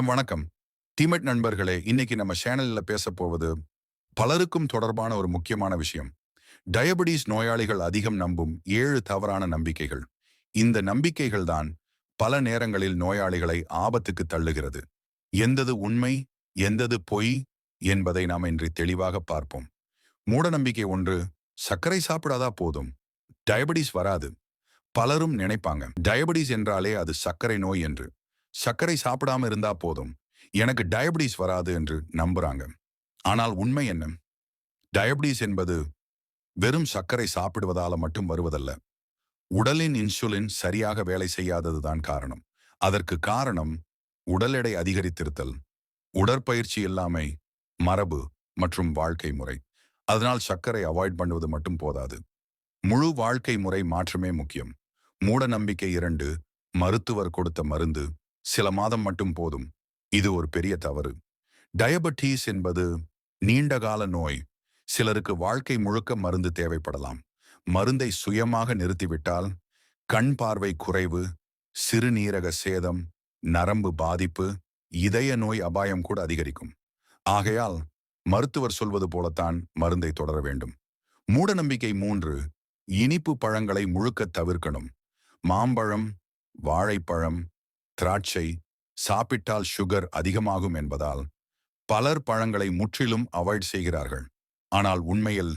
வணக்கம். டிமெட் நண்பர்களே இன்னைக்கு நம்ம சேனல்ல பேச போவது பலருக்கும் தொடர்பான ஒரு முக்கியமான விஷயம். டயபெட்டிஸ் நோயாளிகள் அதிகம் நம்பும் ஏழு தவறான நம்பிக்கைகள். இந்த நம்பிக்கைகள் தான் பல நேரங்களில் நோயாளிகளை ஆபத்துக்கு தள்ளுகிறது. எந்தது உண்மை எந்தது பொய் என்பதை நாம் இன்று தெளிவாக பார்ப்போம். மூட நம்பிக்கை ஒன்று சர்க்கரை சாப்பிடாதா போதும்? டயபெட்டிஸ் வராது. பலரும் நினைப்பாங்க டயபெட்டிஸ் என்றாலே அது சர்க்கரை நோய் என்று. சர்க்கரை சாப்பிடாம இருந்தா போதும். எனக்கு டயபிட்டிஸ் வராது என்று நம்புறாங்க. ஆனால் உண்மை என்ன? டயபிட்டிஸ் என்பது வெறும் சர்க்கரை சாப்பிடுவதால மட்டும் வருவதல்ல. உடலின் இன்சுலின் சரியாக வேலை செய்யாததுதான் காரணம். அதற்கு காரணம் உடல் எடை அதிகரித்திருத்தல் உடற்பயிற்சி இல்லாமை மரபு மற்றும் வாழ்க்கை முறை. அதனால் சர்க்கரை அவாய்ட் பண்ணுவது மட்டும் போதாது. முழு வாழ்க்கை முறை மாற்றமே முக்கியம். மூட நம்பிக்கை இரண்டு மருத்துவர் கொடுத்த மருந்து சில மாதம் மட்டும் போதும். இது ஒரு பெரிய தவறு. டயபட்டீஸ் என்பது நீண்டகால நோய். சிலருக்கு வாழ்க்கை முழுக்க மருந்து தேவைப்படலாம். மருந்தை சுயமாக நிறுத்திவிட்டால் கண் பார்வை குறைவு சிறுநீரக சேதம் நரம்பு பாதிப்பு இதய நோய் அபாயம் கூட அதிகரிக்கும். ஆகையால் மருத்துவர் சொல்வது போலத்தான் மருந்தை தொடர வேண்டும். மூடநம்பிக்கை மூன்று இனிப்பு பழங்களை முழுக்க தவிர்க்கணும். மாம்பழம் வாழைப்பழம் திராட்சை சாப்பிட்டால் சுகர் அதிகமாகும் என்பதால் பலர் பழங்களை முற்றிலும் அவாய்ட் செய்கிறார்கள். ஆனால் உண்மையில்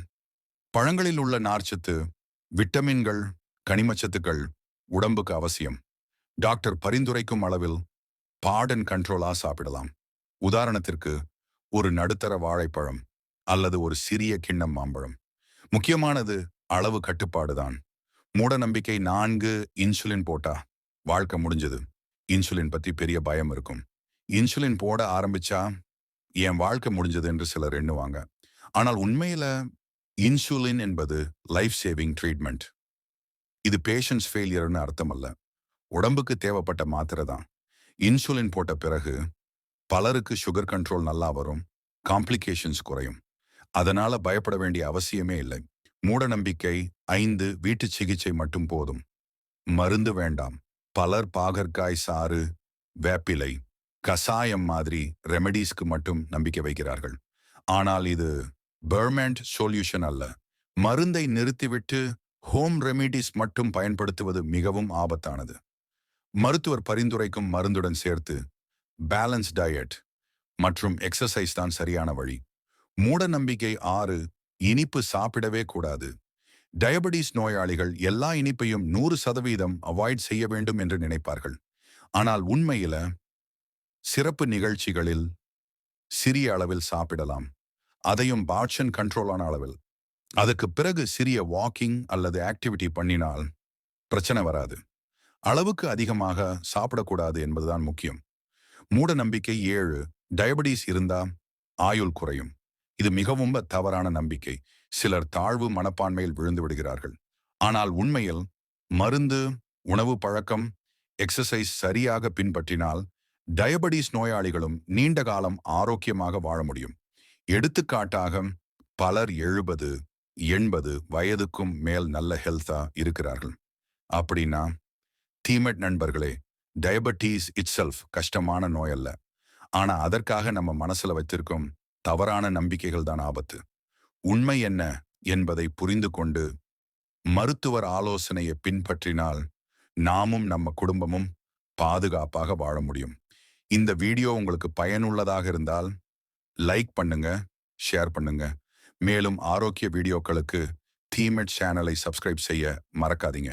பழங்களில் உள்ள நார்ச்சத்து விட்டமின்கள் கனிமச்சத்துக்கள் உடம்புக்கு அவசியம். டாக்டர் பரிந்துரைக்கும் அளவில் பாடன் கண்ட்ரோலா சாப்பிடலாம். உதாரணத்திற்கு ஒரு நடுத்தர வாழைப்பழம் அல்லது ஒரு சிறிய கிண்ணம் மாம்பழம். முக்கியமானது அளவு கட்டுப்பாடுதான் மூட நம்பிக்கை நான்கு இன்சுலின் போட்டா வாழ்க்கை முடிஞ்சது. இன்சுலின் பத்தி பெரிய பயம் இருக்கும். இன்சுலின் போட ஆரம்பிச்சா என் வாழ்க்கை முடிஞ்சது என்று சிலர் எண்ணுவாங்க. ஆனால் உண்மையில இன்சுலின் என்பது லைஃப் சேவிங் ட்ரீட்மெண்ட். இது பேஷன்ஸ் ஃபெயிலியர்னு அர்த்தம் அல்ல உடம்புக்கு தேவைப்பட்ட மாத்திரை தான். இன்சுலின் போட்ட பிறகு பலருக்கு சுகர் கண்ட்ரோல் நல்லா வரும். காம்ப்ளிகேஷன்ஸ் குறையும். அதனால பயப்பட வேண்டிய அவசியமே இல்லை. மூட நம்பிக்கை ஐந்து வீட்டு சிகிச்சை மட்டும் போதும். மருந்து வேண்டாம். பலர் பாகற்காய் சாறு வேப்பிலை கசாயம் மாதிரி ரெமெடிஸ்க்கு மட்டும் நம்பிக்கை வைக்கிறார்கள். ஆனால் இது பெர்மெண்ட் சொல்யூஷன் அல்ல. மருந்தை நிறுத்திவிட்டு ஹோம் ரெமிடிஸ் மட்டும் பயன்படுத்துவது மிகவும் ஆபத்தானது. மருத்துவர் பரிந்துரைக்கும் மருந்துடன் சேர்த்து பேலன்ஸ் டயட் மற்றும் எக்ஸசைஸ் தான் சரியான வழி. மூட நம்பிக்கை ஆறு இனிப்பு சாப்பிடவே கூடாது. டயபெட்டிஸ் நோயாளிகள் எல்லா இனிப்பையும் நூறு சதவீதம் அவாய்ட் செய்ய வேண்டும் என்று நினைப்பார்கள். ஆனால் உண்மையில சிறப்பு நிகழ்ச்சிகளில் சிறிய அளவில் சாப்பிடலாம். அதையும் பாட்சன் கண்ட்ரோலான அளவில். அதுக்கு பிறகு சிறிய வாக்கிங் அல்லது ஆக்டிவிட்டி பண்ணினால் பிரச்சனை வராது. அளவுக்கு அதிகமாக சாப்பிடக்கூடாது என்பதுதான் முக்கியம். மூட நம்பிக்கை ஏழு டயபெட்டிஸ் இருந்தா ஆயுள் குறையும். இது மிகவும் தவறான நம்பிக்கை. சிலர் தாழ்வு மனப்பான்மையில் விழுந்து விடுகிறார்கள். ஆனால் உண்மையில் மருந்து உணவு பழக்கம் எக்ஸசைஸ் சரியாக பின்பற்றினால் டயபடிஸ் நோயாளிகளும் நீண்ட காலம் ஆரோக்கியமாக வாழ முடியும். எடுத்துக்காட்டாக பலர் எழுபது எண்பது வயதுக்கும் மேல் நல்ல ஹெல்த்தா இருக்கிறார்கள். அப்படின்னா தீமெட் நண்பர்களே டயபெட்டிஸ் இட்செல்ஃப் கஷ்டமான நோயல்ல. ஆனா அதற்காக நம்ம மனசுல வச்சிருக்கும் தவறான நம்பிக்கைகள் தான் ஆபத்து. உண்மை என்ன என்பதை புரிந்து கொண்டு மருத்துவர் ஆலோசனையை பின்பற்றினால் நாமும் நம்ம குடும்பமும் பாதுகாப்பாக வாழ முடியும். இந்த வீடியோ உங்களுக்கு பயனுள்ளதாக இருந்தால் லைக் பண்ணுங்க ஷேர் பண்ணுங்க. மேலும் ஆரோக்கிய வீடியோக்களுக்கு தீமெட் சேனலை சப்ஸ்கிரைப் செய்ய மறக்காதீங்க.